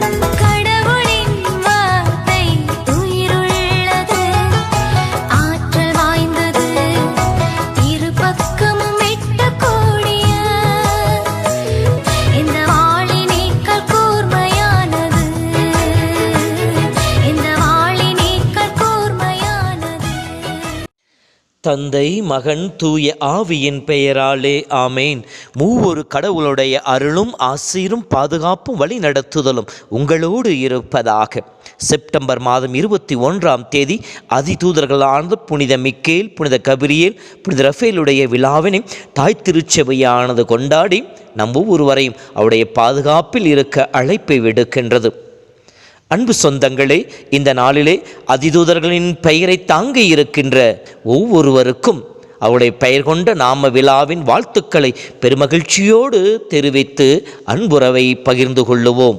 Thank you. தந்தை மகன் தூய ஆவியின் பெயராலே ஆமேன். மூவொரு கடவுளுடைய அருளும் ஆசீரும் பாதுகாப்பும் வழி நடத்துதலும் உங்களோடு இருப்பதாக. செப்டம்பர் மாதம் இருபத்தி ஒன்றாம் தேதி அதிதூதர்களானது புனித மிக்கேல் புனித கபிரியேல் புனித ரஃபேலுடைய விழாவினை தாய் திருச்சபையானது கொண்டாடி நம் ஒவ்வொருவரையும் அவருடைய பாதுகாப்பில் இருக்க அழைப்பை விடுக்கின்றது. அன்பு சொந்தங்களே இந்த நாளிலே அதிதூதர்களின் பெயரை தாங்கி இருக்கின்ற ஒவ்வொருவருக்கும் அவருடைய பெயர் கொண்ட நாம விழாவின் வாழ்த்துக்களை பெருமகிழ்ச்சியோடு தெரிவித்து அன்புறவை பகிர்ந்து கொள்ளுவோம்.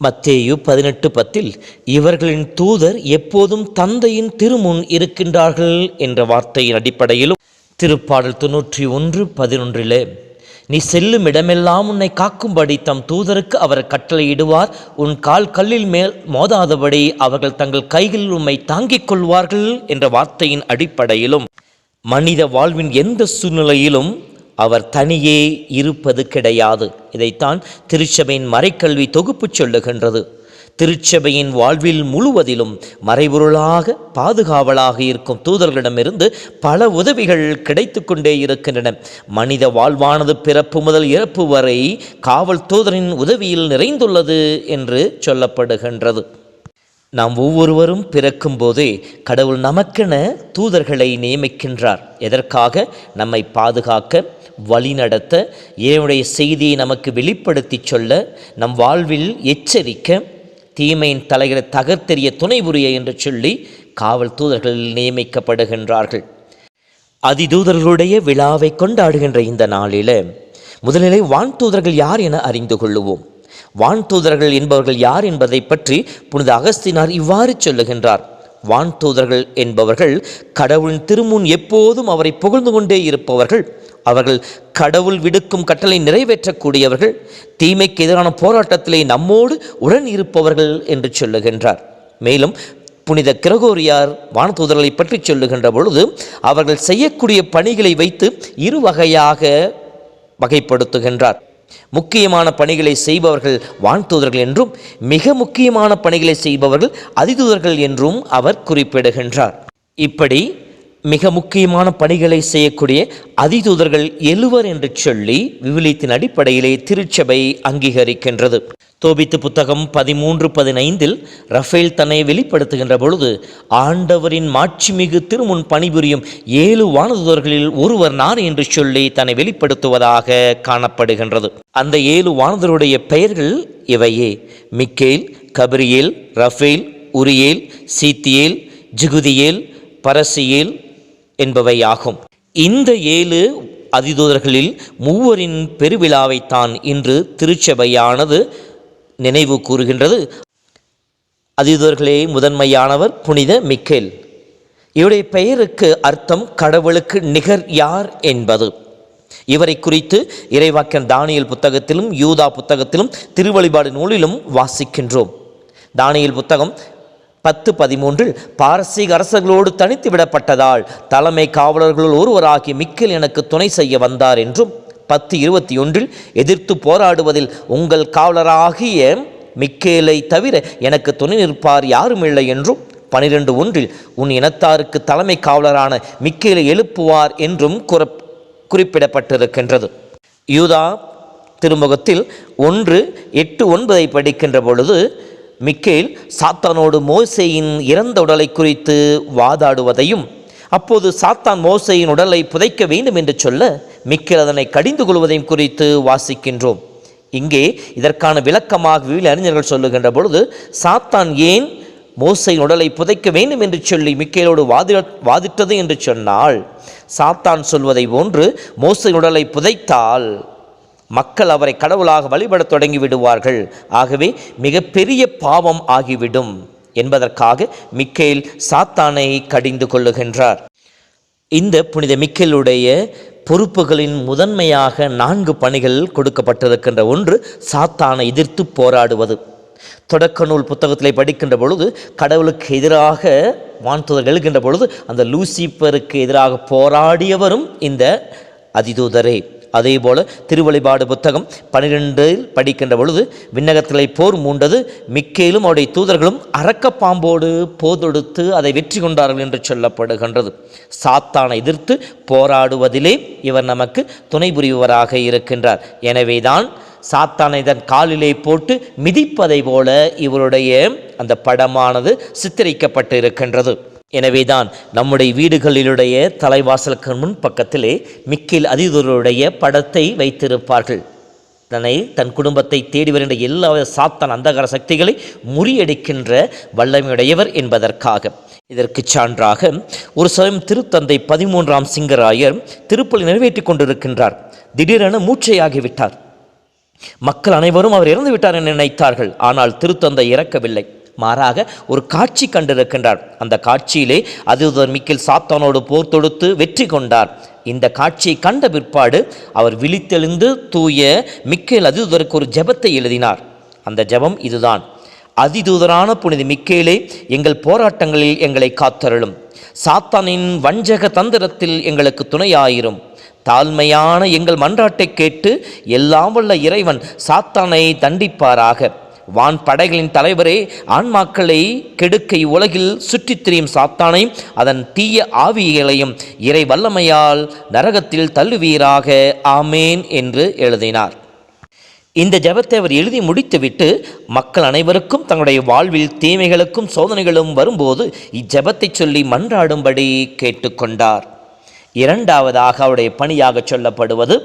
மத்தேயு பதினெட்டு பத்தில் இவர்களின் தூதர் எப்போதும் தந்தையின் திருமுன் இருக்கின்றார்கள் என்ற வார்த்தையின் அடிப்படையிலும் திருப்பாடல் தொன்னூற்றி ஒன்று பதினொன்றிலே நீ செல்லும் இடமெல்லாம் உன்னை காக்கும்படி தம் தூதருக்கு அவர் கட்டளையிடுவார். உன் கால் கல்லில் மேல் மோதாதபடி அவர்கள் தங்கள் கைகளில் உம்மை தாங்கிக் கொள்வார்கள் என்ற வார்த்தையின் அடிப்படையிலும். மனித வாழ்வின் எந்த சூழ்நிலையிலும் அவர் தனியே இருப்பது கிடையாது. இதைத்தான் திருச்சபையின் மறைக்கல்வி தொகுப்பு சொல்லுகின்றது. திருச்சபையின் வாழ்வில் முழுவதிலும் மறைபொருளாக பாதுகாவலாக இருக்கும் தூதர்களிடமிருந்து பல உதவிகள் கிடைத்து கொண்டே இருக்கின்றன. மனித வாழ்வானது பிறப்பு முதல் இறப்பு வரை காவல் தூதரின் உதவியில் நிறைந்துள்ளது என்று சொல்லப்படுகின்றது. நாம் ஒவ்வொருவரும் பிறக்கும்போதே கடவுள் நமக்கென தூதர்களை நியமிக்கின்றார். எதற்காக? நம்மை பாதுகாக்க வழிநடத்த இறைவனுடைய செய்தியை நமக்கு வெளிப்படுத்தி சொல்ல நம் வாழ்வில் எச்சரிக்க தீமையின் தலைகளை தகர்த்தெறிய துணை புரிய என்று சொல்லி காவல் தூதர்கள் நியமிக்கப்படுகின்றார்கள். அதிதூதர்களுடைய விழாவை கொண்டாடுகின்ற இந்த நாளில் முதலிலே வான் தூதர்கள் யார் என அறிந்து கொள்ளுவோம். வான் தூதர்கள் என்பவர்கள் யார் என்பதை பற்றி புனித அகஸ்தினார் இவ்வாறு சொல்லுகின்றார். வான் தூதர்கள் என்பவர்கள் கடவுளின் திருமுன் எப்போதும் அவரை புகழ்ந்து கொண்டே இருப்பவர்கள். அவர்கள் கடவுள் விடுக்கும் கட்டளை நிறைவேற்றக்கூடியவர்கள் தீமைக்கு எதிரான போராட்டத்திலே நம்மோடு உடன் இருப்பவர்கள் என்று சொல்லுகின்றார். மேலும் புனித கிரகோரியார் வானதூதர்களை பற்றி சொல்லுகின்ற பொழுது அவர்கள் செய்யக்கூடிய பணிகளை வைத்து இரு வகையாக வகைப்படுத்துகின்றார். முக்கியமான பணிகளை செய்பவர்கள் வான்தூதர்கள் என்றும் மிக முக்கியமான பணிகளை செய்பவர்கள் அதிதூதர்கள் என்றும் அவர் குறிப்பிடுகின்றார். இப்படி மிக முக்கியமான பணிகளை செய்யக்கூடிய அதிதூதர்கள் எழுவர் என்று சொல்லி விவிலியத்தின் அடிப்படையிலே திருச்சபை அங்கீகரிக்கின்றது. தோபித்து புத்தகம் பதிமூன்று பதினைந்தில் ரஃபேல் தன்னை வெளிப்படுத்துகின்ற பொழுது ஆண்டவரின் மாட்சிமிகு திருமுன் பணிபுரியும் ஏழு வானதூதர்களில் ஒருவர் நான் என்று சொல்லி தன்னை வெளிப்படுத்துவதாக காணப்படுகின்றது. அந்த ஏழு வானதருடைய பெயர்கள் இவையே. Michael Gabriel Raphael Uriel Sealtiel Jegudiel Barachiel என்பவையாகும். இந்த ஏழு அதிதூதர்களில் மூவரின் பெருவிழாவைத்தான் இன்று திருச்சபையானது நினைவு கூறுகின்றது. அதிதூதர்களே முதன்மையானவர் புனித மிக்கேல். இவருடைய பெயருக்கு அர்த்தம் கடவுளுக்கு நிகர் யார் என்பது. இவரை குறித்து இறைவாக்கன் தானியல் புத்தகத்திலும் யூதா புத்தகத்திலும் திருவழிபாடு நூலிலும் வாசிக்கின்றோம். தானியல் புத்தகம் பத்து பதிமூன்றில் பாரசீக அரசர்களோடு தனித்து விடப்பட்டதால் தலைமை காவலர்களுள் ஒருவராகி மிக்கேல் எனக்கு துணை செய்ய வந்தார் என்றும் பத்து இருபத்தி ஒன்றில் எதிர்த்து போராடுவதில் உங்கள் காவலராகிய மிக்கேலை தவிர எனக்கு துணை நிற்பார் யாரும் இல்லை என்றும் பனிரெண்டு ஒன்றில் உன் இனத்தாருக்கு தலைமை காவலரான மிக்கேலை எழுப்புவார் என்றும் குற குறிப்பிடப்பட்டிருக்கின்றது. யூதா திருமுகத்தில் ஒன்று எட்டு ஒன்பதை படிக்கின்ற பொழுது மிக்கேல் சாத்தானோடு மோசேயின் இறந்த உடலை குறித்து வாதாடுவதையும் அப்போது சாத்தான் மோசையின் உடலை புதைக்க வேண்டும் என்று சொல்ல மிக்கேல் அதனை கடிந்து கொள்வதையும் குறித்து வாசிக்கின்றோம். இங்கே இதற்கான விளக்கமாக வீழ் அறிஞர்கள் சொல்லுகின்ற பொழுது சாத்தான் ஏன் மோசையின் உடலை புதைக்க வேண்டும் என்று சொல்லி மிக்கேலோடு வாதி வாதிட்டது என்று சொன்னால் சாத்தான் சொல்வதை போன்று மோசையின் உடலை புதைத்தால் மக்கள் அவரை கடவுளாக வழிபடத் தொடங்கி விடுவார்கள் ஆகவே மிகப்பெரிய பாவம் ஆகிவிடும் என்பதற்காக மிக்கேல் சாத்தானை கடிந்து கொள்ளுகின்றார். இந்த புனித மிக்கேலுடைய பொறுப்புகளின் முதன்மையாக நான்கு பணிகள் கொடுக்கப்பட்டிருக்கின்ற ஒன்று சாத்தானை எதிர்த்து போராடுவது. தொடக்க நூல் புத்தகத்திலே படிக்கின்ற பொழுது கடவுளுக்கு எதிராக வான்தூதர் எழுகின்ற பொழுது அந்த லூசிப்பருக்கு எதிராக போராடியவரும் இந்த அதிதூதரே. அதேபோல் திருவழிபாடு புத்தகம் பனிரெண்டில் படிக்கின்ற பொழுது விண்ணகத்திலே போர் மூண்டது மிக்கேலும் அவருடைய தூதர்களும் அரக்கப்பாம்போடு போதொடுத்து அதை வெற்றி கொண்டார்கள் என்று சொல்லப்படுகின்றது. சாத்தானை எதிர்த்து போராடுவதிலே இவர் நமக்கு துணை புரிபவராக இருக்கின்றார். எனவேதான் சாத்தானை தன் காலிலே போட்டு மிதிப்பதை போல இவருடைய அந்த படமானது சித்தரிக்கப்பட்டு இருக்கின்றது எனவேதான் நம்முடைய வீடுகளிலுடைய தலைவாசலுக்கு முன் பக்கத்திலே மிக்கில் அதிதருடைய படத்தை வைத்திருப்பார்கள். தன்னை தன் குடும்பத்தை தேடி வருகின்ற எல்லா சாத்தான் அந்தகார சக்திகளை முறியடிக்கின்ற வல்லமையுடையவர் என்பதற்காக. இதற்கு சான்றாக ஒரு சமயம் திருத்தந்தை பதிமூன்றாம் சிங்கராயர் திருப்பலி நிறைவேற்றி கொண்டிருக்கின்றார். திடீரென மூச்சையாகிவிட்டார். மக்கள் அனைவரும் அவர் இறந்து விட்டார் என நினைத்தார்கள். ஆனால் திருத்தந்தை இறக்கவில்லை. மாறாக ஒரு காட்சி கண்டிருக்கின்றார். அந்த காட்சியிலே அதுதர் மிக்கில் சாத்தானோடு போர் தொடுத்து வெற்றி கொண்டார். இந்த காட்சியை கண்ட பிற்பாடு அவர் விழித்தெழுந்து தூய மிக்கேல் அதிதருக்கு ஒரு ஜெபத்தை எழுதினார். அந்த ஜெபம் இதுதான். அதிதூதரான புனித மிக்கேலே எங்கள் போராட்டங்களில் எங்களை காத்தருளும். சாத்தானின் வஞ்சக தந்திரத்தில் எங்களுக்கு துணையாயிரும். தாழ்மையான எங்கள் மன்றாட்டை கேட்டு எல்லாம் வல்ல இறைவன் சாத்தானை தண்டிப்பாராக. வான் படைகளின் தலைவரே ஆன்மாக்களை கெடுக்கை உலகில் சுற்றித் திரியும் சாத்தானையும் அதன் தீய ஆவியலையும் இறை வல்லமையால் நரகத்தில் தள்ளுவீராக ஆமேன் என்று எழுதினார். இந்த ஜெபத்தை அவர் எழுதி முடித்துவிட்டு மக்கள் அனைவருக்கும் தங்களுடைய வாழ்வில் தீமைகளுக்கும் சோதனைகளும் வரும்போது இஜெபத்தை சொல்லி மன்றாடும்படி கேட்டுக்கொண்டார். இரண்டாவதாக அவருடைய பணியாக சொல்லப்படுவது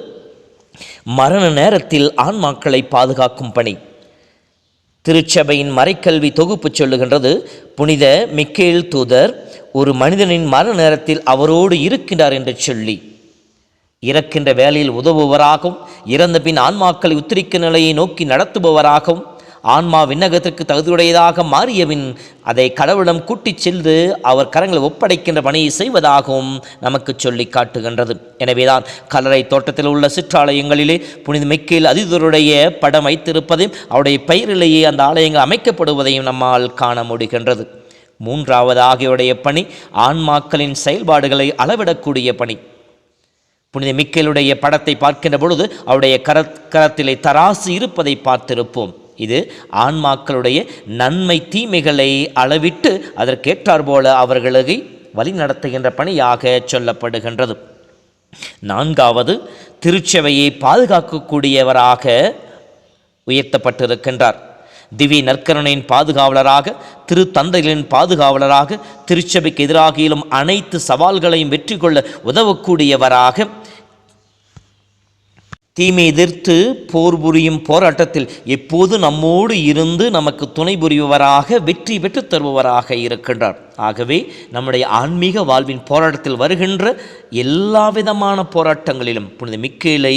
மரண நேரத்தில் ஆன்மாக்களை பாதுகாக்கும் பணி. திருச்சபையின் மறைக்கல்வி தொகுப்பு சொல்லுகின்றது. புனித மிக்கேல் தூதர் ஒரு மனிதனின் மர நேரத்தில் அவரோடு இருக்கின்றார் என்று சொல்லி இறக்கின்ற வேலையில் உதவுபவராகவும் இறந்த பின் ஆன்மாக்களை உத்திரிக்க நிலையை நோக்கி நடத்துபவராகவும் ஆன்மா விண்ணகத்திற்கு தகுதியுடையதாக மாறியவின் அதை கடவுளிடம் கூட்டிச் சென்று அவர் கரங்களை ஒப்படைக்கின்ற பணியை செய்வதாகவும் நமக்கு சொல்லி காட்டுகின்றது. எனவேதான் கல்லறை தோட்டத்தில் உள்ள சிற்றாலயங்களிலே புனித மெக்கையில் அதிதருடைய படம் வைத்திருப்பதையும் அவருடைய பெயரிலேயே அந்த ஆலயங்கள் அமைக்கப்படுவதையும் நம்மால் காண முடிகின்றது. மூன்றாவது ஆகியோடைய பணி ஆன்மாக்களின் செயல்பாடுகளை அளவிடக்கூடிய பணி. புனித மிக்கேலுடைய படத்தை பார்க்கின்ற பொழுது அவருடைய கர கரத்திலே தராசு இருப்பதை பார்த்திருப்போம். இது ஆன்மாக்களுடைய நன்மை தீமைகளை அளவிட்டு அதற்கேற்றாற்போல அவர்களை வழிநடத்துகின்ற பணியாக சொல்லப்படுகின்றது. நான்காவது திருச்சபையை பாதுகாக்கக்கூடியவராக உயர்த்தப்பட்டிருக்கின்றார். திவ்ய நற்கரணையின் பாதுகாவலராக திருத்தந்தைகளின் பாதுகாவலராக திருச்சபைக்கு எதிராகியிலும் அனைத்து சவால்களையும் வெற்றி கொள்ள உதவக்கூடியவராக தீமை எதிர்த்து போர் புரியும் போராட்டத்தில் எப்போது நம்மோடு இருந்து நமக்கு துணை புரிபவராக வெற்றி பெற்று தருபவராக இருக்கின்றார். ஆகவே நம்முடைய ஆன்மீக வாழ்வின் போராட்டத்தில் வருகின்ற எல்லா விதமான போராட்டங்களிலும் புனித மிக்கேலை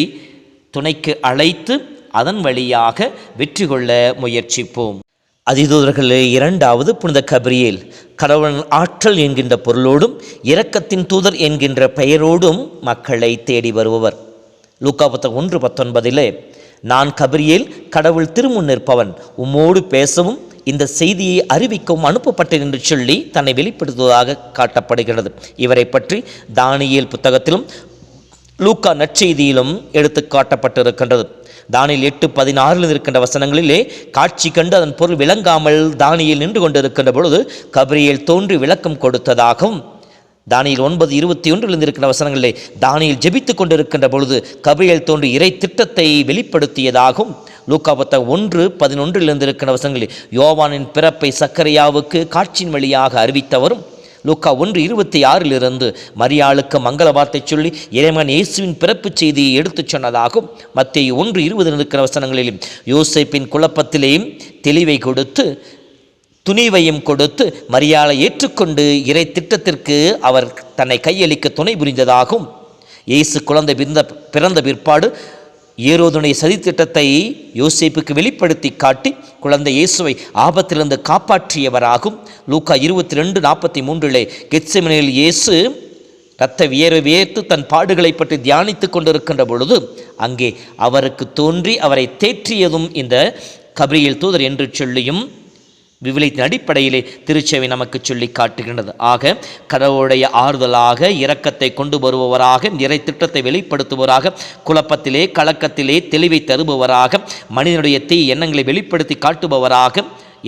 துணைக்கு அழைத்து அதன் வழியாக வெற்றி கொள்ள முயற்சிப்போம். அதிதூதர்களே இரண்டாவது புனித கபிரியேல் கடவுளின் ஆற்றல் என்கின்ற பொருளோடும் இரக்கத்தின் தூதர் என்கின்ற பெயரோடும் மக்களை தேடி வருபவர். லூக்கா புத்தகம் ஒன்று பத்தொன்பதிலே நான் கபிரியேல் கடவுள் திருமுன் நிற்பவன். உம்மோடு பேசவும் இந்த செய்தியை அறிவிக்கவும் அனுப்பப்பட்டது என்று சொல்லி தன்னை வெளிப்படுத்துவதாக காட்டப்படுகிறது. இவரை பற்றி தானியல் புத்தகத்திலும் லூக்கா நற்செய்தியிலும் எடுத்து காட்டப்பட்டிருக்கின்றது. தானியில் எட்டு பதினாறில் இருக்கின்ற வசனங்களிலே காட்சி கண்டு அதன் பொருள் விளங்காமல் தானியில் நின்று கொண்டிருக்கின்ற பொழுது கபிரியில் தோன்றி விளக்கம் கொடுத்ததாகவும் தானியில் ஒன்பது இருபத்தி ஒன்றில் இருக்கின்ற வசனங்களிலே தானியில் ஜெபித்து கொண்டிருக்கின்ற பொழுது கபிரியேல் தோன்றி இறை திட்டத்தை வெளிப்படுத்தியதாகவும் லூக்கா புத்தகம் ஒன்று பதினொன்றில் இருக்கின்ற வசனங்களில் யோவானின் பிறப்பை சக்கரையாவுக்கு காட்சியின் வழியாக அறிவித்தவரும். லூக்கா ஒன்று இருபத்தி ஆறிலிருந்து மரியாளுக்கு மங்கள வார்த்தை சொல்லி இறைமன் இயேசுவின் பிறப்புச் செய்தியை எடுத்துச் சொன்னதாகும். மத்திய ஒன்று இருபது இருக்கிற வசனங்களிலும் யோசேப்பின் குழப்பத்திலேயும் தெளிவை கொடுத்து துணிவையும் கொடுத்து மரியாதை ஏற்றுக்கொண்டு இறை திட்டத்திற்கு அவர் தன்னை கையளிக்க துணை புரிந்ததாகும். இயேசு குழந்தை பிறந்த பிறந்த பிற்பாடு ஏரோதுடைய சதித்திட்டத்தை யோசிப்புக்கு வெளிப்படுத்தி காட்டி குழந்தை இயேசுவை ஆபத்திலிருந்து காப்பாற்றியவராகும். லூக்கா இருபத்தி ரெண்டு நாற்பத்தி மூன்றிலே கெத்செமனில் இயேசு இரத்த வியர்வை வியர்த்து தன் பாடுகளை பற்றி தியானித்து கொண்டிருக்கின்ற பொழுது அங்கே அவருக்கு தோன்றி அவரை தேற்றியதும் இந்த கபிரியில் தூதர் என்று சொல்லியும் விவிலியத்தின் அடிப்படையிலே திருச்செவி நமக்கு சொல்லி காட்டுகின்றது. ஆக கடவுளுடைய ஆறுதலாக இரக்கத்தை கொண்டு வருபவராக நிறை திட்டத்தை வெளிப்படுத்துபவராக குழப்பத்திலே கலக்கத்திலே தெளிவை தருபவராக மனிதனுடைய தீ எண்ணங்களை வெளிப்படுத்தி காட்டுபவராக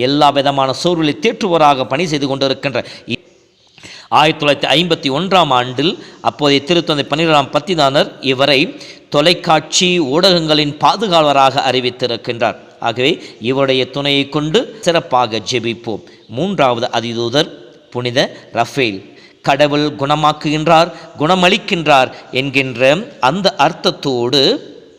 எல்லா விதமான சோர்வுகளை தேற்றுபவராக பணி செய்து கொண்டிருக்கின்ற ஆயிரத்தி தொள்ளாயிரத்தி ஐம்பத்தி ஒன்றாம் ஆண்டில் அப்போதைய திருத்தந்தை பன்னிரெண்டாம் பத்திதானர் இவரை தொலைக்காட்சி ஊடகங்களின் பாதுகாவலராக அறிவித்திருக்கின்றார். ஆகவே இவருடைய துணையை கொண்டு சிறப்பாக ஜெபிப்போம். மூன்றாவது அதிதூதர் புனித ரஃபேல் கடவுள் குணமாக்குகின்றார் குணமளிக்கின்றார் என்கின்ற அந்த அர்த்தத்தோடு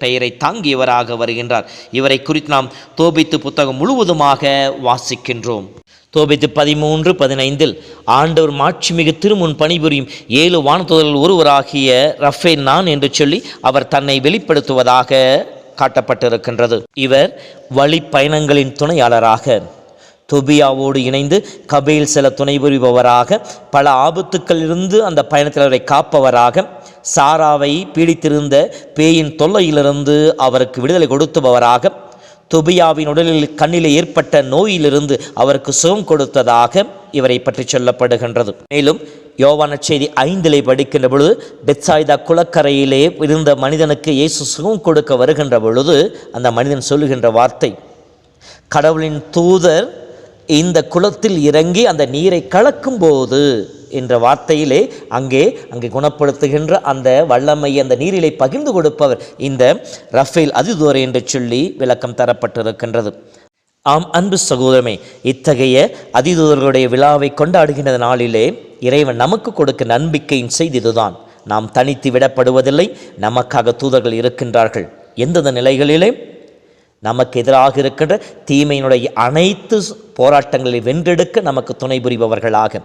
பெயரை தாங்கியவராக வருகின்றார். இவரை குறித்து நாம் தோபித்து புத்தகம் முழுவதுமாக வாசிக்கின்றோம். தோபித்து பதிமூன்று பதினைந்தில் ஆண்டவர் மாட்சிமிகு திருமுன் பணிபுரியும் ஏழு வானதூதர்கள் ஒருவராகிய ரஃபேல் நான் என்று சொல்லி அவர் தன்னை வெளிப்படுத்துவதாக காட்டப்பட்டிருக்கின்றது. இவர் வழி பயணங்களின் துணையாளராக தொபியாவோடு இணைந்து கபையில் சில துணை புரிபவராக பல ஆபத்துக்களிலிருந்து அந்த பயணத்தில் அவரை காப்பவராக சாராவை பீடித்திருந்த பேயின் தொல்லையிலிருந்து அவருக்கு விடுதலை கொடுத்துபவராக தொபியாவின் உடலில் கண்ணில் ஏற்பட்ட நோயிலிருந்து அவருக்கு சுகம் கொடுத்ததாக இவரை பற்றி சொல்லப்படுகின்றது. மேலும் யோவான செய்தி ஐந்திலே படிக்கின்ற பொழுது பெத்சாய்தா குளக்கரையிலே இருந்த மனிதனுக்கு இயேசு சுகம் கொடுக்க வருகின்ற பொழுது அந்த மனிதன் சொல்லுகின்ற வார்த்தை கடவுளின் தூதர் இந்த குளத்தில் இறங்கி அந்த நீரை கலக்கும்போது என்ற வார்த்தையிலே அங்கே அங்கே குணப்படுத்துகின்ற அந்த வல்லமை அந்த நீரிலை பகிர்ந்து கொடுப்பவர் இந்த ரஃபேல் அதிதூர் என்று சொல்லி விளக்கம் தரப்பட்டிருக்கின்றது. ஆம் அன்பு சகோதரமே இத்தகைய அதிதூதர்களுடைய விழாவை கொண்டாடுகின்ற நாளிலே இறைவன் நமக்கு கொடுக்க நம்பிக்கையின் செய்தி இதுதான். நாம் தனித்து விடப்படுவதில்லை நமக்காக தூதர்கள் இருக்கின்றார்கள். எந்தெந்த நிலைகளிலே? நமக்கு எதிராக இருக்கின்ற தீமையினுடைய அனைத்து போராட்டங்களை வென்றெடுக்க நமக்கு துணை புரிபவர்களாக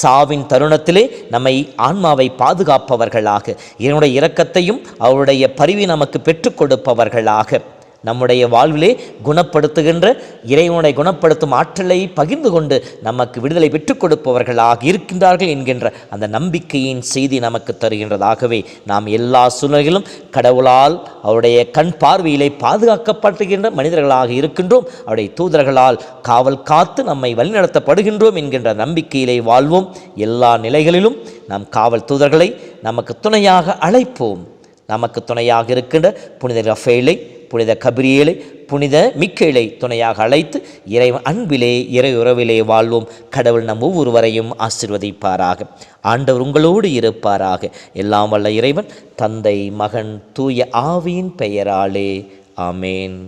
சாவின் தருணத்திலே நம்மை ஆன்மாவை பாதுகாப்பவர்களாக இதனுடைய இரக்கத்தையும் அவருடைய பரிவை நமக்கு பெற்றுக் கொடுப்பவர்களாக. நம்முடைய வாழ்விலே குணப்படுத்துகின்ற இறைவனை குணப்படுத்தும் ஆற்றலை பகிர்ந்து கொண்டு நமக்கு விடுதலை பெற்றுக் கொடுப்பவர்களாக இருக்கின்றார்கள் என்கின்ற அந்த நம்பிக்கையின் செய்தி நமக்கு தருகின்றதாகவே நாம் எல்லா சூழ்நிலைகளும் கடவுளால் அவருடைய கண் பார்வையிலே பாதுகாக்கப்படுகின்ற மனிதர்களாக இருக்கின்றோம். அவருடைய தூதர்களால் காவல் காத்து நம்மை வழிநடத்தப்படுகின்றோம் என்கின்ற நம்பிக்கையிலே வாழ்வோம். எல்லா நிலைகளிலும் நாம் காவல் தூதர்களை நமக்கு துணையாக அழைப்போம். நமக்கு துணையாக இருக்கின்ற புனித ரஃபேலை புனித கபிரியேலை புனித மிக்கேலை துணையாக அழைத்து இறை அன்பிலே இறை உறவிலே வாழ்வோம். கடவுள் நம் ஒவ்வொருவரையும் ஆசிர்வதிப்பாராக. ஆண்டவர் உங்களோடு இருப்பாராக. எல்லாம் வல்ல இறைவன் தந்தை மகன் தூய ஆவியின் பெயராலே. ஆமேன்.